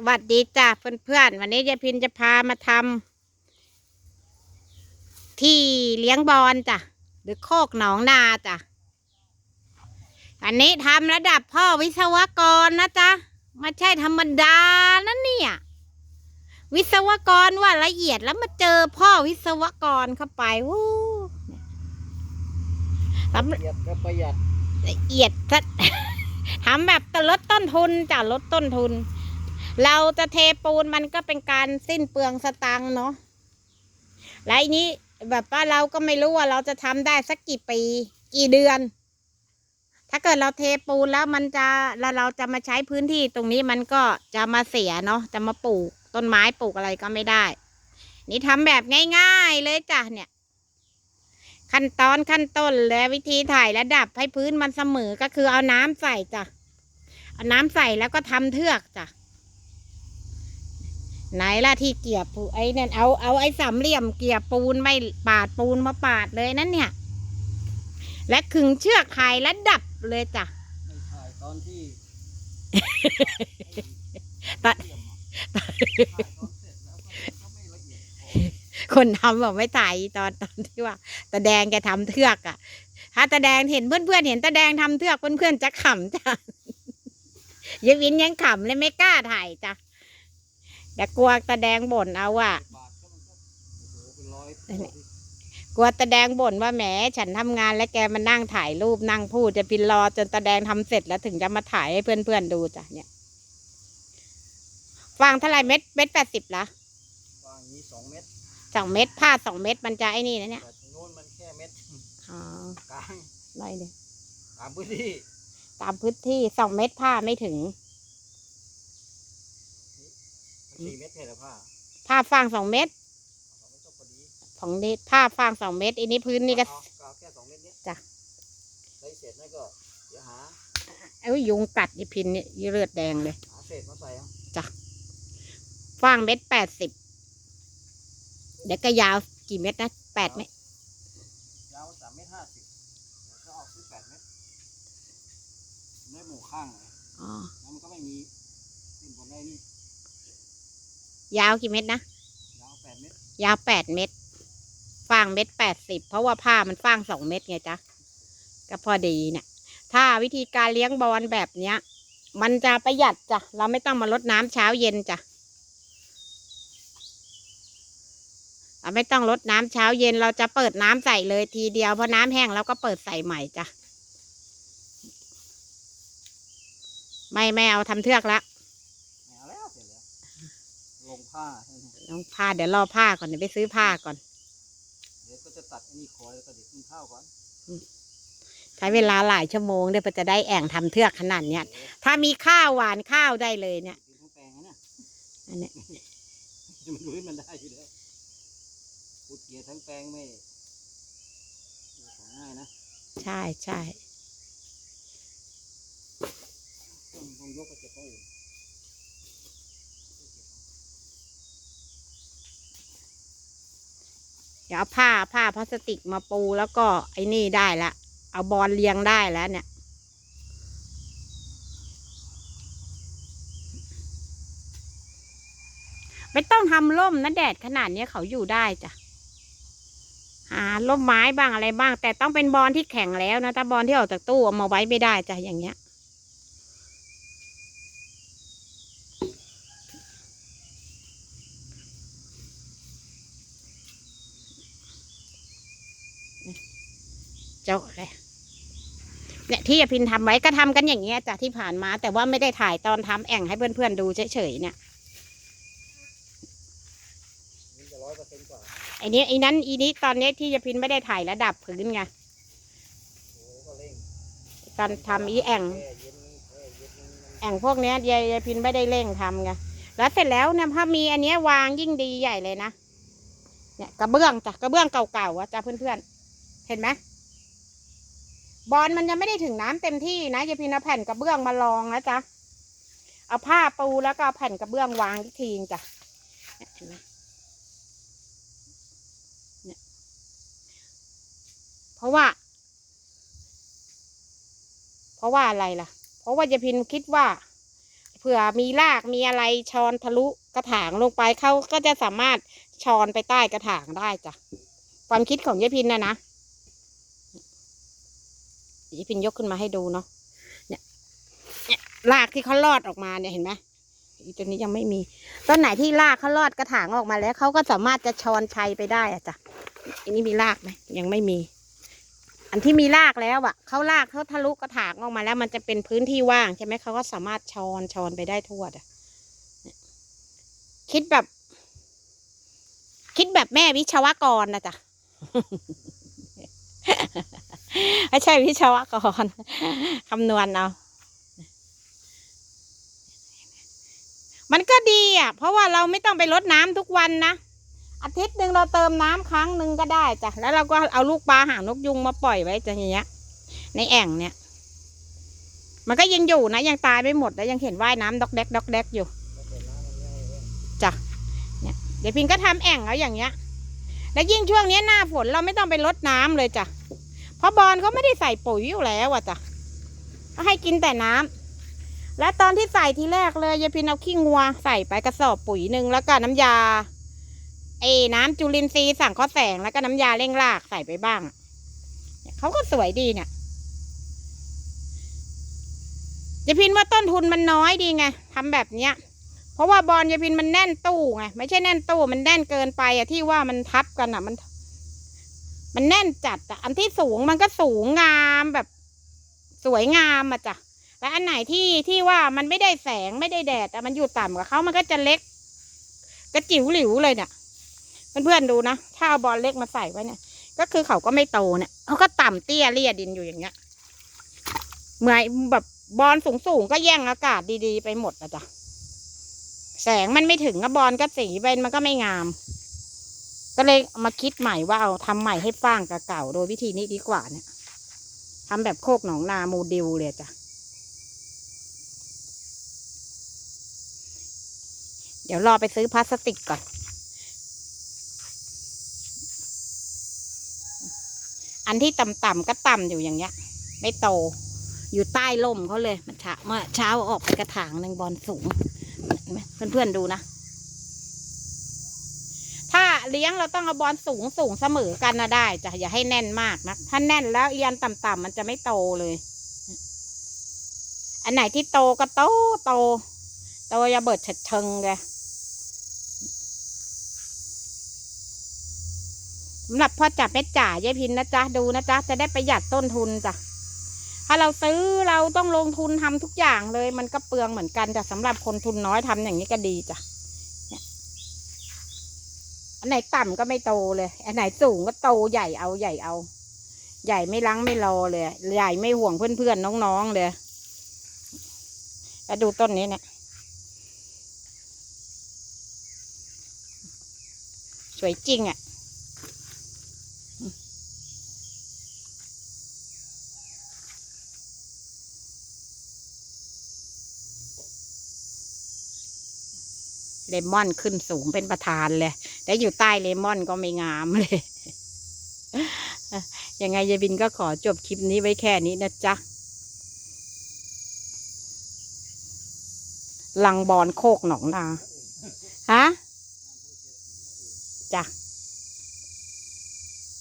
สวัสดีจ้ะเพื่อนๆ วันนี้ยายพินจะพามาทำที่เลี้ยงบอลจ้ะหรือโคกหนองนาจ้ะอันนี้ทำระดับพ่อวิศวกรนะจ๊ะไม่ใช่ธรรมดานะเนี่ย วิศวกรว่าละเอียดแล้วมาเจอพ่อวิศวกรเข้าไปวู้สำประหยัดและประหยัดละเอียดซะทำแบบลดต้นทุนจ้ะลดต้นทุน เราจะเทปูนมันก็เป็นการสิ้นเปลืองสตังค์เนาะแล้วอันนี้แบบว่าเราก็ไม่รู้ว่าเราจะทำได้สักกี่ปี กี่เดือน ถ้าเกิดเราเทปูนแล้วมันจะแล้วเราจะมาใช้พื้นที่ตรงนี้มันก็จะมาเสียเนาะจะมาปลูกต้นไม้ปลูกอะไรก็ไม่ได้ นี่ทำแบบง่าย ๆ เลยจ้ะเนี่ย ขั้นตอนขั้นต้นและวิธีถ่ายระดับให้พื้นมันเสมอก็คือเอาน้ำใส่จ้ะเอาน้ำใส่แล้วก็ทำเทือกจ้ะ ไหนล่ะที่เกี่ยปูไอ้นั่นเอาเอาไอ้สามเหลี่ยมเกี่ยปูนไม่ปาดปูนมาปาดเลยนั่นเนี่ย และขึงเชือกถ่ายระดับเลยจ้ะไม่ถ่ายตอนที่ตอนเตรียมอะถ่ายตอนเสร็จแล้วก็ก็ไม่ละเอียดพอคนทำบอกไม่ถ่ายตอนตอนที่ว่าตาแดงแกทำเทือกอะ่ะ ถ้าตาแดงเห็นเพื่อนๆเห็นตาแดงทำเทือกเพื่อนๆจะขำจ้ะยายวินยังขำเลยไม่กล้าถ่ายจ้ะ แต่กลัวตาแดงบ่นเอาว่าบาทก็มันก็โอ้โหเป็นร้อยนั่นแหละกลัวตาแดงบ่นว่าแหมฉันทำงานแล้วแกมานั่งถ่ายรูปนั่งพูดจะพินรอจนตาแดงทำเสร็จแล้วถึงจะมาถ่ายให้เพื่อนๆดูจ้ะเนี่ยฟางเท่าไหรเม็ดเม็ดแปดสิบละวางอย่างนี้สองเม็ดสองเม็ดผ้าสองเม็ดมันจะไอ้นี่นะเนี่ยแต่ตรงโน้นมันแค่เม็ดอ๋อกลางไรเดียตามพื้นที่ ตามพื้นที่สองเม็ดผ้าไม่ถึงมัน สี่เม็ดแค่ละผ้าผ้าฟางสองเม็ดสองเม็ดก็พอดีของนี้ผ้าฟางสองเม็ดอันนี้พื้นนี่ก็เอาเอาแค่สองเม็ดเนี้ยจ้ะได้เสร็จนั่นก็เดี๋ยวหาเอ้ยยุงกัดยี่พินเนี่ยยี่เลือดแดงเลยหาเศษมาใส่เอาฟางเม็ดแปดสิบเดี๋ยวก็ยาวกี่เม็ดนะแปดเม็ดยาวสามเมตรห้าสิบแล้วก็เอาซื้อแปดเมตรได้หมู่ข้างเลยอ๋อแล้วมันก็ไม่มีสิ้นบนได้นี่ ยาวกี่เม็ดนะ ยาวแปดเมตรยาวแปดเม็ดฟางเม็ดแปดสิบเพราะว่าผ้ามันฟางสองเม็ดไงจ๊ะก็พอดีเนี่ยถ้าวิธีการเลี้ยงบอลแบบเนี้ย มันจะประหยัดจ้ะเราไม่ต้องมาลดน้ำเช้าเย็นจ้ะเราไม่ต้องลดน้ำเช้าเย็นเราจะเปิดน้ำใส่เลยทีเดียวพอน้ำแห้งเราก็เปิดใส่ใหม่จ้ะไม่ไม่เอาทำเทือกละ ไม่เอาแล้วเสร็จแล้ว ลง ผ้าใช่ไหมน้องผ้าเดี๋ยวรอผ้าก่อนเดี๋ยวไปซื้อผ้าก่อน เดี๋ยวก็จะตัดไอ้นี่คอยแล้วก็เดี๋ยวกินข้าวก่อนใช้เวลาหลายชั่วโมงเดี๋ยวจะได้แอ่งทำเทือกขนาดเนี้ย ถ้ามีข้าวหวานข้าวได้เลยเนี่ยกินทั้งแปลงนะเนี่ยอันเนี้ยมันรู้ให้มันได้อยู่แล้วขุดเกลียทั้งแปลงไม่ของง่ายนะใช่ใช่ต้องต้องยกไปเก็บเอาอื่น เดี๋ยวเอาผ้าผ้าพลาสติกมาปูแล้วก็ไอ้นี่ได้ละ เอาบอลเรียงได้แล้วเนี่ย ไม่ต้องทำร่มนะแดดขนาดนี้เขาอยู่ได้จ้ะหาร่มไม้บ้างอะไรบ้าง แต่ต้องเป็นบอลที่แข็งแล้วนะถ้าบอลที่ออกจากตู้เอามาไว้ไม่ได้จ้ะอย่างเงี้ย เจ้าอะไรเนี่ยที่ยายพินทำไว้ก็ทำกันอย่างเงี้ยจากที่ผ่านมา แต่ว่าไม่ได้ถ่ายตอนทำแอ่งให้เพื่อนๆดูเฉยๆเนี่ยนี่จะร้อยเปอร์เซ็นต์กว่าไอ้นี้ไอ้นั้นอีนี้ตอนนี้ที่ยายพินไม่ได้ถ่ายระดับพื้นไงโอ้ก็เร่งตอนทำอีแอ่งแช่เย็นแช่เย็นมันแอ่งพวกเนี้ยยายยายพินไม่ได้เร่งทำไงแล้วเสร็จแล้วเนี่ยถ้ามีอันเนี้ยวางยิ่งดีใหญ่เลยนะเนี่ยกระเบื้องจ้ะกระเบื้องเก่าๆอะจ้ะเพื่อนๆเห็นไหม บอลมันยังไม่ได้ถึงน้ำเต็มที่นะยายพินเอาแผ่นกระเบื้องมาลองนะจ๊ะเอาผ้าปูแล้วก็แผ่นกระเบื้องวางอีกทีนจ้ะเห็นไหมเนี่ยเพราะว่า เพราะว่าอะไรล่ะ เพราะว่ายายพินคิดว่าเผื่อมีรากมีอะไรชอนทะลุกระถางลงไปเขาก็จะสามารถชอนไปใต้กระถางได้จ้ะความคิดของยายพินนะนะ ยายพินยกขึ้นมาให้ดูเนาะเนี่ยเนี่ยรากที่เขาลอดออกมาเนี่ยเห็นไหมอีตัวนี้ยังไม่มีต้นไหนที่รากเขาลอดกระถางออกมาแล้วเขาก็สามารถจะชอนชัยไปได้อะจ้ะอันนี้มีรากไหมยังไม่มี อันที่มีรากแล้วอะเขารากเขาทะลุกระถางออกมาแล้ว มันจะเป็นพื้นที่ว่างใช่ไหมเขาก็สามารถชอนชอนไปได้ทั่วอะเนี่ยคิดแบบ คิดแบบแม่วิศวกรนะจ๊ะ ไม่ใช่วิศวกรคำนวณเอา มันก็ดีอะ เพราะว่าเราไม่ต้องไปรดน้ำทุกวันนะ อาทิตย์หนึ่งเราเติมน้ำครั้งหนึ่งก็ได้จ้ะ แล้วเราก็เอาลูกปลาหางนกยุงมาปล่อยไว้จะอย่างเงี้ย ในแอ่งเนี่ย มันก็ยังอยู่นะ ยังตายไม่หมดแล้วยังเห็นว่ายน้ำดอกแดกดอกแดกอยู่จ้ะเนี่ยเดี๋ยวพินก็ทำแอ่งเอาอย่างเงี้ย แล้วยิ่งช่วงนี้หน้าฝนเราไม่ต้องไปรดน้ำเลยจ้ะ เพราะบอลเขาไม่ได้ใส่ปุ๋ยอยู่แล้วอะจ้ะให้กินแต่น้ำและตอนที่ใส่ทีแรกเลยยายพินเอาขี้งัวใส่ไปกระสอบปุ๋ยหนึ่งแล้วก็น้ำยาไอ้น้ำจุลินทรีย์สั่งข้อแสงแล้วก็น้ำยาเร่งรากใส่ไปบ้างเขาก็สวยดีเนี่ยยายพินว่าต้นทุนมันน้อยดีไงทำแบบเนี้ย เพราะว่าบอลยายพินมันแน่นตู้ไงไม่ใช่แน่นตู้มันแน่นเกินไปอะที่ว่ามันทับกันอะมัน มันแน่นจัดอะอันที่สูงมันก็สูงงามแบบ สวยงามอะจ้ะและอันไหนที่ที่ว่ามันไม่ได้แสงไม่ได้แดดแต่มันอยู่ต่ำกับเขามันก็จะเล็ก กระจิ๋วหลิวเลยเนี่ยเพื่อนๆดูนะถ้าเอาบอลเล็กมาใส่ไว้เนี่ย ก็คือเขาก็ไม่โตเนี่ยเขาก็ต่ำเตี้ยเลี่ยดินอยู่อย่างเงี้ยเหมือนแบบบอลสูงๆก็แย่งอากาศดีๆไปหมดนะจ๊ะแสงมันไม่ถึงอะบอลก็สีไปมันก็ไม่งาม ก็เลยมาคิดใหม่ว่าเอาทำใหม่ให้ฟ้างกับเก่าโดยวิธีนี้ดีกว่าเนี่ยทำแบบโคกหนองนาโมเดลเลยจ้ะเดี๋ยวรอไปซื้อพลาสติกก่อน อันที่ต่ำๆก็ต่ำอยู่อย่างเงี้ย ไม่โต อยู่ใต้ร่มเขาเลยมันเช้าเมื่อเช้าออกไปกระถางหนึ่งบอลสูง เพื่อนๆดูนะ เลี้ยงเราต้องเอาบอลสูงสูงเสมอกันนะได้จ้ะอย่าให้แน่นมากนะถ้าแน่นแล้วเอียนต่ำๆมันจะไม่โตเลย อันไหนที่โตก็โตโตโตอย่าเบิดเฉดเชิงเลยสำหรับพ่อจับเม็ดจ่ายายพินนะจ๊ะดูนะจ๊ะจะได้ประหยัดต้นทุนจ้ะถ้าเราซื้อเราต้องลงทุนทำทุกอย่างเลย มันก็เปลืองเหมือนกันจ้ะสำหรับคนทุนน้อยทำอย่างนี้ก็ดีจ้ะ อันไหนต่ำก็ไม่โตเลย อันไหนสูงก็โตใหญ่เอาใหญ่เอา ใหญ่ไม่ลังไม่รอเลย ใหญ่ไม่ห่วงเพื่อนๆน้องๆเลยแล้วดูต้นนี้เนี่ย สวยจริงอะ่ะ เลมอนขึ้นสูงเป็นประธานเลย แต่อยู่ใต้เลมอนก็ไม่งามเลย ยังไงยายบินก็ขอจบคลิปนี้ไว้แค่นี้นะจ๊ะ ลังบอลโคกหนองนา ฮะ จ้ะ